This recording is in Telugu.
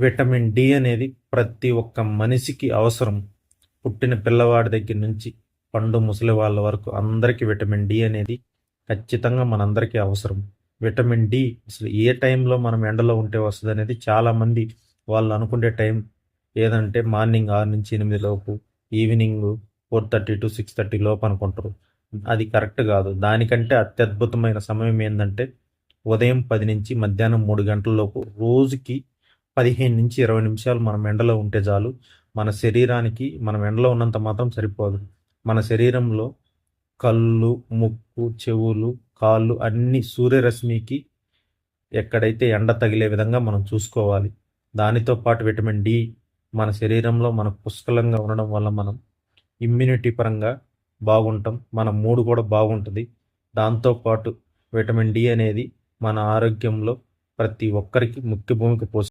విటమిన్ డి అనేది ప్రతి ఒక్క మనిషికి అవసరం. పుట్టిన పిల్లవాడి దగ్గర నుంచి పండు ముసలి వాళ్ళ వరకు అందరికీ విటమిన్ డి అనేది ఖచ్చితంగా మనందరికీ అవసరం. విటమిన్ డి అసలు ఏ టైంలో మనం ఎండలో ఉంటే వస్తుంది అనేది చాలామంది వాళ్ళు అనుకునే టైం. ఏదంటే మార్నింగ్ ఆరు నుంచి ఎనిమిది లోపు evening four thirty to six thirty లోపు అనుకుంటారు. అది కరెక్ట్ కాదు. దానికంటే అత్యద్భుతమైన సమయం ఏంటంటే ఉదయం పది నుంచి మధ్యాహ్నం మూడు గంటల లోపు రోజుకి పదిహేను నుంచి ఇరవై నిమిషాలు మనం ఎండలో ఉంటే చాలు. మన శరీరానికి మనం ఎండలో ఉన్నంత మాత్రం సరిపోదు. మన శరీరంలో కళ్ళు ముక్కు చెవులు కాళ్ళు అన్ని సూర్యరశ్మికి ఎక్కడైతే ఎండ తగిలే విధంగా మనం చూసుకోవాలి. దానితో పాటు విటమిన్ డి మన శరీరంలో మన పుష్కలంగా ఉండడం వల్ల మనం ఇమ్యూనిటీ పరంగా బాగుంటాం. మన మూడు కూడా బాగుంటుంది. దాంతోపాటు విటమిన్ డి అనేది మన ఆరోగ్యంలో ప్రతి ఒక్కరికి ముఖ్య భూమిక పోషి